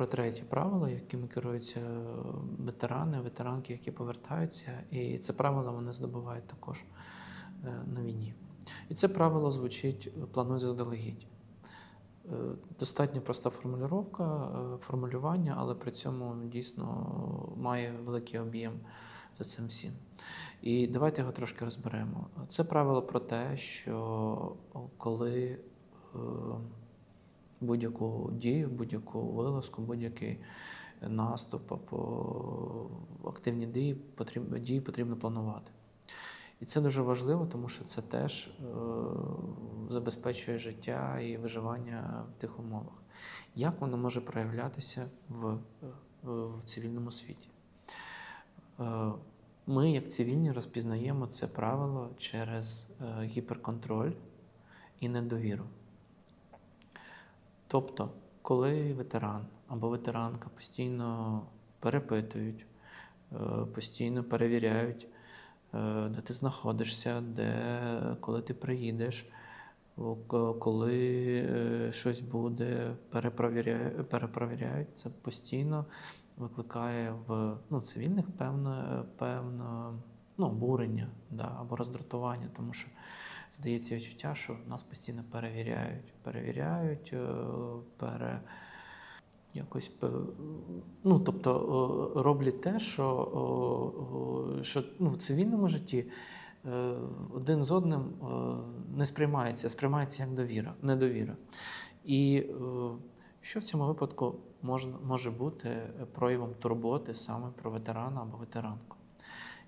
про третє правило, якими керуються е, ветерани, ветеранки, які повертаються. І це правило вони здобувають також е, на війні. І це правило звучить е, плануй заздалегідь. Достатньо проста формулювання, формулювання, але при цьому дійсно має великий об'єм за цим всім. І давайте його трошки розберемо. Це правило про те, що коли будь-яку дію, будь-яку вилазку, будь-який наступ або активні дії потрібно, дії потрібно планувати. І це дуже важливо, тому що це теж е, забезпечує життя і виживання в тих умовах. Як воно може проявлятися в, е, в цивільному світі? Е, Ми, як цивільні, розпізнаємо це правило через е, гіперконтроль і недовіру. Тобто, коли ветеран або ветеранка постійно перепитують, е, постійно перевіряють, е, де ти знаходишся, де, коли ти приїдеш, коли е, щось буде, перепровіряють, це постійно викликає в ну, цивільних певне, певне ну, обурення да, або роздратування, тому що здається відчуття, що нас постійно перевіряють, перевіряють, е, пере, якось ну, тобто е, роблять те, що, о, що ну, в цивільному житті е, один з одним е, не сприймається, сприймається як довіра, недовіра. І е, що в цьому випадку можна, може бути проявом турботи саме про ветерана або ветеранку?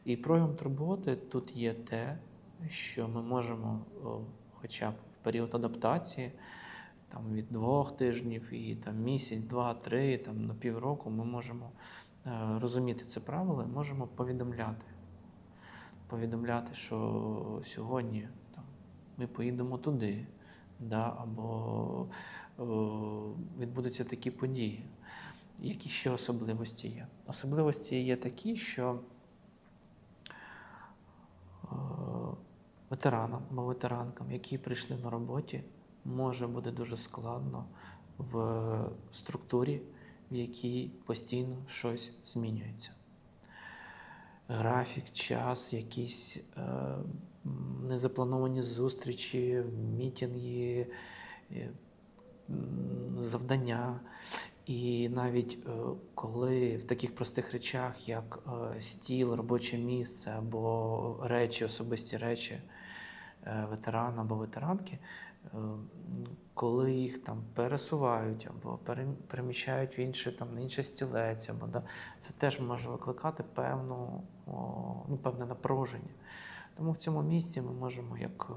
І проявом турботи тут є те, що ми можемо, хоча б в період адаптації, там від двох тижнів і там місяць, два, три, там на півроку, ми можемо е, розуміти це правило і можемо повідомляти. Повідомляти, що сьогодні там, ми поїдемо туди, да, або е, відбудуться такі події. Які ще особливості є? Особливості є такі, що е, ветеранам або ветеранкам, які прийшли на роботі, може бути дуже складно в структурі, в якій постійно щось змінюється. Графік, час, якісь е, незаплановані зустрічі, мітинги, е, завдання. І навіть е, коли в таких простих речах, як е, стіл, робоче місце або речі, особисті речі е, ветерана або ветеранки, е, коли їх там пересувають або переміщають в інше, там, на інший стілець, або, да, це теж може викликати певну, ну, певне напруження. Тому в цьому місці ми можемо, як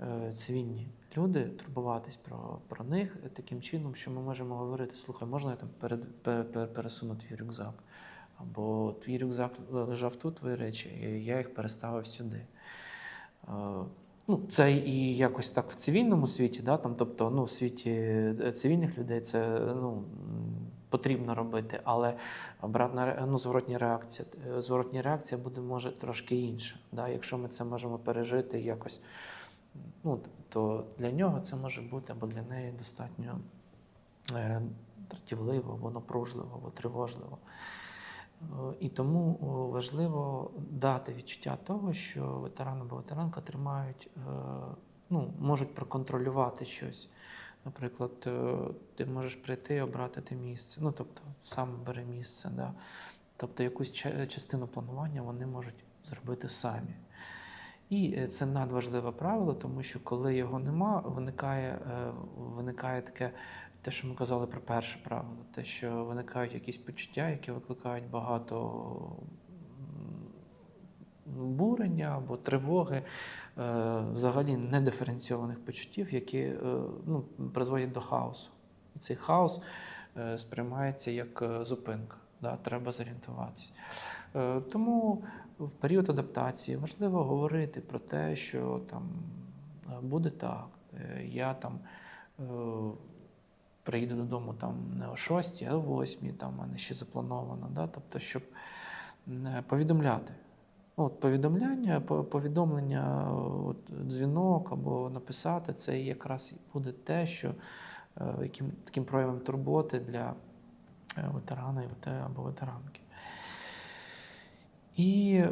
е, цивільні люди, турбуватись про, про них таким чином, що ми можемо говорити: слухай, можна я там перед, пер, пер, пересуну твій рюкзак? Або твій рюкзак лежав тут, твої речі, і я їх переставив сюди. Ну, це і якось так в цивільному світі, да, там, тобто ну, в світі е, цивільних людей це ну, потрібно робити, але обратна ну, зворотня реакція. е, Зворотня реакція буде може трошки інша. Да? Якщо ми це можемо пережити якось, ну, то для нього це може бути або для неї достатньо е, дратівливо, або напружливо, або тривожливо. І тому важливо дати відчуття того, що ветеран або ветеранка тримають, е, ну, можуть проконтролювати щось. Наприклад, е, ти можеш прийти і обрати те місце. Ну, тобто, сам бери місце. Да? Тобто якусь ча- частину планування вони можуть зробити самі. І е, це надважливе правило, тому що коли його нема, виникає, е, виникає таке, те, що ми казали про перше правило, те, що виникають якісь почуття, які викликають багато бурення або тривоги, е, взагалі недиференційованих почуттів, які ну, призводять до хаосу. І цей хаос сприймається як зупинка. Да, треба зорієнтуватися. Е, Тому в період адаптації важливо говорити про те, що там е, буде так. е, Я там приїду додому там не о 6, а о 8, там в мене ще заплановано. Да? Тобто, щоб повідомляти. Ну, От повідомляння, повідомлення, от, дзвінок або написати, це якраз буде те, що яким, таким проявом турботи для ветерана і або ветеранки. І е,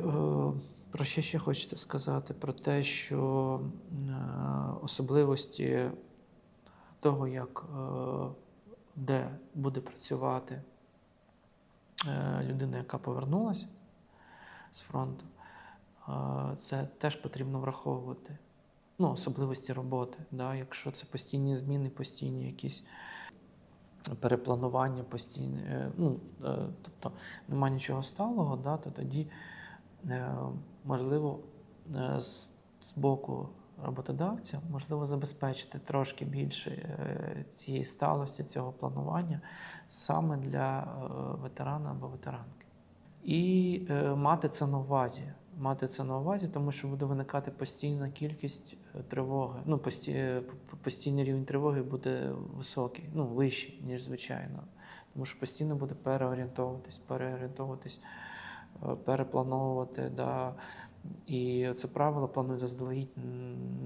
про що ще хочеться сказати? Про те, що е, особливості того, як е, де буде працювати е, людина, яка повернулася з фронту, е, це теж потрібно враховувати. Ну, особливості роботи. Да? Якщо це постійні зміни, постійні якісь перепланування, постійні, е, ну, е, тобто немає нічого сталого, да, то тоді е, можливо з, боку роботодавця можливо забезпечити трошки більше цієї сталості, цього планування саме для ветерана або ветеранки. І е, мати це на увазі. Мати це на увазі, тому що буде виникати постійна кількість е, тривоги. Ну, е, постійний рівень тривоги буде високий, ну, вищий, ніж звичайно. Тому що постійно буде переорієнтовуватись, переорієнтовуватись, переплановувати. Да. І це правило планують заздалегідь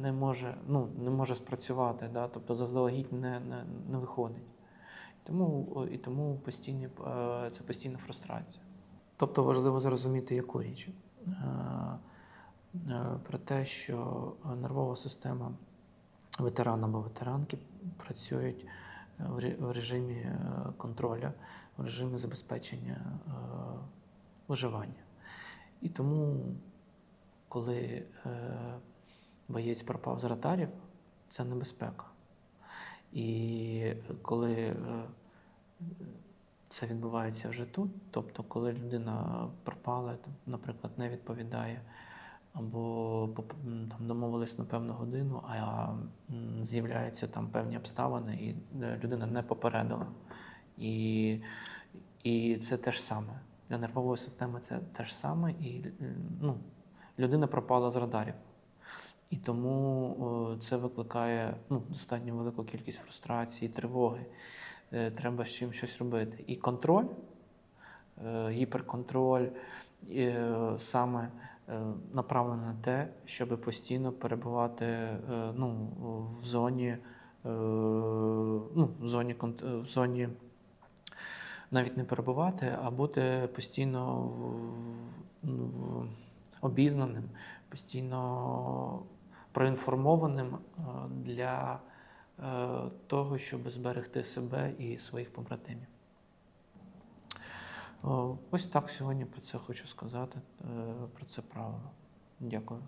не може, ну, не може спрацювати, да. тобто заздалегідь не, не, не виходить. Тому, і тому постійні, це постійна фрустрація. Тобто важливо зрозуміти, яку річ. Е, е, Про те, що нервова система ветерана або ветеранки працюють е, в режимі контроля, в режимі забезпечення виживання. І тому, коли боєць пропав з радарів, це небезпека. І коли це відбувається вже тут. Тобто, коли людина пропала, наприклад, не відповідає, або там, домовились на певну годину, а з'являються там певні обставини, і е, людина не попередила. І, і це те ж саме. Для нервової системи це те ж саме, і ну, людина пропала з радарів. І тому це викликає ну, достатньо велику кількість фрустрації, тривоги. Е, Треба з чим щось робити. І контроль, е, гіперконтроль е, саме направлений на те, щоб постійно перебувати ну, в зоні, ну, в зоні, в зоні навіть не перебувати, а бути постійно в, в, обізнаним, постійно проінформованим для того, щоб зберегти себе і своїх побратимів. Ось так сьогодні про це хочу сказати, е, про це правило. Дякую.